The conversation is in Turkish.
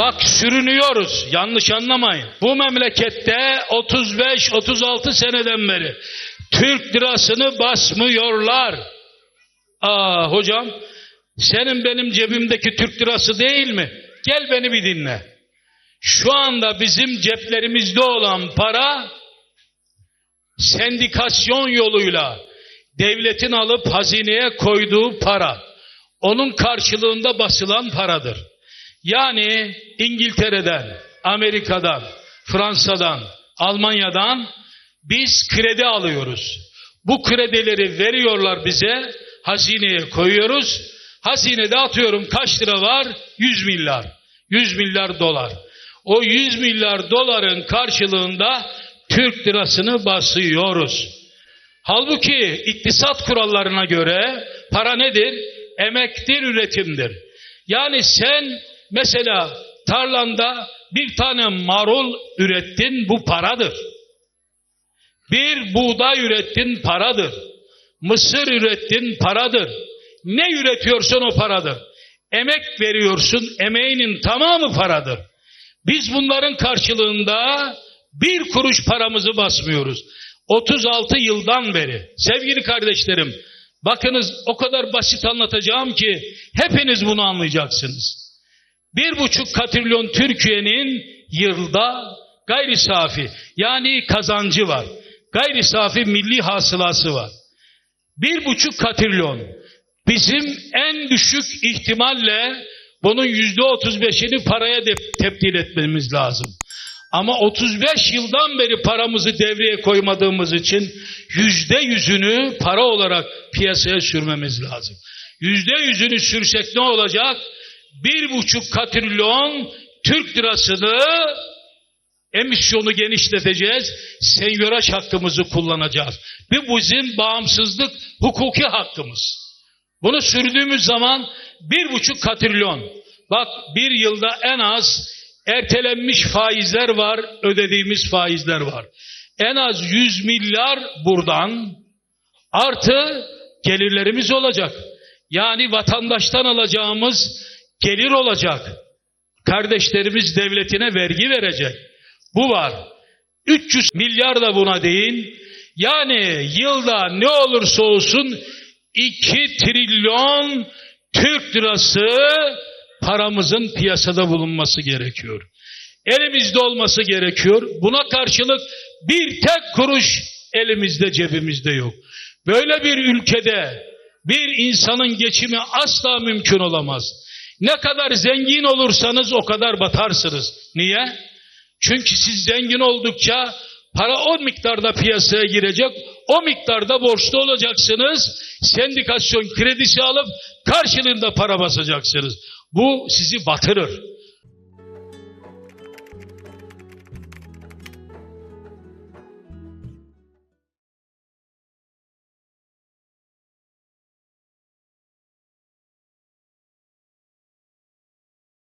Bak sürünüyoruz. Yanlış anlamayın. Bu memlekette 35-36 seneden beri Türk lirasını basmıyorlar. Aa hocam senin benim cebimdeki Türk lirası değil mi? Gel beni bir dinle. Şu anda bizim ceplerimizde olan para sendikasyon yoluyla devletin alıp hazineye koyduğu para. Onun karşılığında basılan paradır. Yani İngiltere'den, Amerika'dan, Fransa'dan, Almanya'dan biz kredi alıyoruz. Bu kredileri veriyorlar bize, hazineye koyuyoruz. Hazinede atıyorum kaç lira var? 100 milyar. 100 milyar dolar. O 100 milyar doların karşılığında Türk lirasını basıyoruz. Halbuki iktisat kurallarına göre para nedir? Emektir, üretimdir. Yani sen mesela tarlanda bir tane marul ürettin bu paradır. Bir buğday ürettin paradır. Mısır ürettin paradır. Ne üretiyorsan o paradır. Emek veriyorsun emeğinin tamamı paradır. Biz bunların karşılığında bir kuruş paramızı basmıyoruz. 36 yıldan beri sevgili kardeşlerim bakınız o kadar basit anlatacağım ki hepiniz bunu anlayacaksınız. Bir buçuk katrilyon Türkiye'nin yılda gayri safi yani kazancı var. Gayri safi milli hasılası var. Bir buçuk katrilyon bizim en düşük ihtimalle bunun yüzde otuz beşini paraya de tebdil etmemiz lazım. Ama 35 yıldan beri paramızı devreye koymadığımız için yüzde yüzünü para olarak piyasaya sürmemiz lazım. Yüzde yüzünü sürsek ne olacak? Bir buçuk katrilyon Türk lirasını emisyonu genişleteceğiz. Senyöraj hakkımızı kullanacağız. Bu bizim bağımsızlık hukuki hakkımız. Bunu sürdüğümüz zaman bir buçuk katrilyon. Bak bir yılda en az ertelenmiş faizler var, ödediğimiz faizler var. En az 100 milyar buradan artı gelirlerimiz olacak. Yani vatandaştan alacağımız gelir olacak. Kardeşlerimiz devletine vergi verecek. Bu var. 300 milyar da buna değil. Yani yılda ne olursa olsun 2 trilyon Türk lirası paramızın piyasada bulunması gerekiyor. Elimizde olması gerekiyor. Buna karşılık bir tek kuruş elimizde cebimizde yok. Böyle bir ülkede bir insanın geçimi asla mümkün olamaz. Ne kadar zengin olursanız o kadar batarsınız. Niye? Çünkü siz zengin oldukça para o miktarda piyasaya girecek, o miktarda borçlu olacaksınız. Sendikasyon kredisi alıp karşılığında para basacaksınız. Bu sizi batırır.